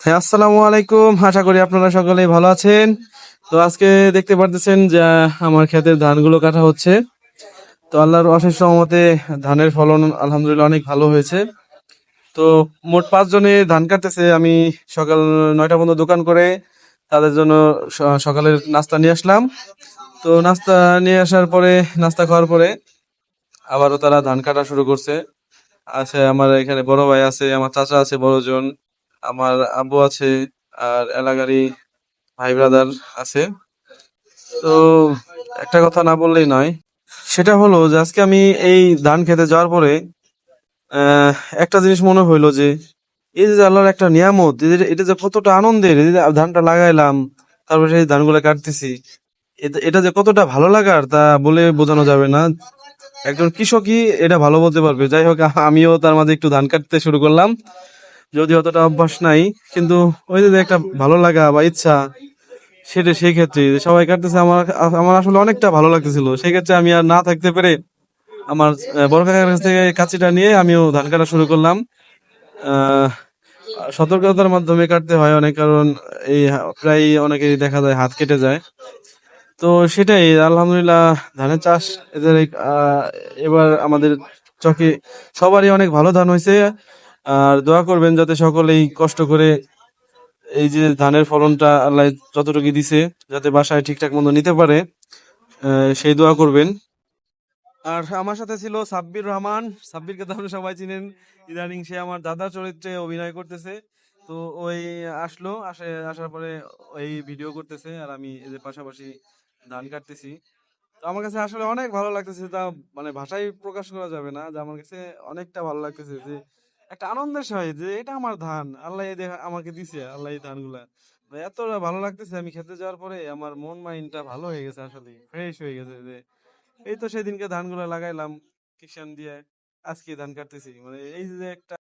হ্যাঁ আসসালামু আলাইকুম। আশা করি আপনারা সকলেই ভালো আছেন। তো আজকে দেখতে পারতেছেন যে, আমার ক্ষেতের ধানগুলো কাটা হচ্ছে। তো আল্লাহর অশেষ রহমতে ধানের ফলন আলহামদুলিল্লাহ অনেক ভালো হয়েছে। তো মোট পাঁচজনে ধান কাটতেছে। আমি সকাল নয়টা পর্যন্ত দোকান করে তাদের জন্য সকালের নাস্তা নিয়ে আসলাম। তো নাস্তা নিয়ে আসার পরে, নাস্তা খাওয়ার পরে আবারও তারা ধান কাটা শুরু করছে। আছে আমার এখানে বড় ভাই আছে, আমার চাচা আছে, বড়জন। আমার আব্বু আছে আর এলাকারই ভাই ব্রাদার আছে। তো একটা কথা না বললেই নয়, সেটা হলো যে আজকে আমি এই ধান খেতে যাওয়ার পরে একটা জিনিস মনে হইল যে, এই যে আল্লাহর একটা নিয়ামত এটা যে কতটা আনন্দের ধানটা লাগাইলাম, তারপরে সেই ধানগুলো কাটতেছি এটা যে কতটা ভালো লাগার তা বলে বোঝানো যাবে না। একজন কৃষকই এটা ভালো বলতে পারবে। যাই হোক, আমিও তার মাঝে একটু ধান কাটতে শুরু করলাম। যদি অতটা অভ্যাস নাই, কিন্তু ওই যে একটা ভালো লাগা বা ইচ্ছা, সেটা সেই ক্ষেত্রে। সবাই কাটতেছে আমার আমার আসলে অনেকটা ভালো লাগতেছিল। সেই ক্ষেত্রে আমি আর না থাকতে পেরে আমার বড় কাকার কাছ থেকে কাঁচিটা নিয়ে আমিও ধান কাটা শুরু করলাম। সতর্কতার মাধ্যমে কাটতে হয় অনেক, কারণ এই প্রায় অনেকেই দেখা যায় হাত কেটে যায়। তো সেটাই, আলহামদুলিল্লাহ, ধানের চাষ এদের এবার আমাদের চকে সবারই অনেক ভালো ধান হয়েছে। আর দোয়া করবেন যাতে সকলেই কষ্ট করে এই যে ধানের ফলনটা আল্লাহ যতটুকু দিছে, যাতে বাসায় ঠিকঠাক মতো নিতে পারে সেই দোয়া করবেন। আর আমার সাথে ছিল সাব্বির রহমান। সাব্বিরকে তো আপনারা সবাই চিনেন। ইদানিং সে আমার দাদা চরিত্রে অভিনয় করতেছে। তো ওই আসলো, আসে, আসার পরে ওই ভিডিও করতেছে আর আমি এদের পাশাপাশি ধান কাটতেছি। তো আমার কাছে আসলে অনেক ভালো লাগতেছে। তা মানে ভাষায় প্রকাশ করা যাবে না, যে আমার কাছে অনেকটা ভালো লাগতেছে যে একটা আনন্দের সহিত যে, এটা আমার ধান, আল্লাহ আমাকে দিছে, আল্লাহ এই ধানগুলা। গুলা এতটা ভালো লাগতেছে, আমি খেতে যাওয়ার পরে আমার মন মাইন্ডটা ভালো হয়ে গেছে আসলে ফ্রেশ হয়ে গেছে যে, এই তো সেদিনকে ধানগুলো লাগাইলাম, কিষান দিয়ে আজকে ধান কাটতেছি। মানে এই যে একটা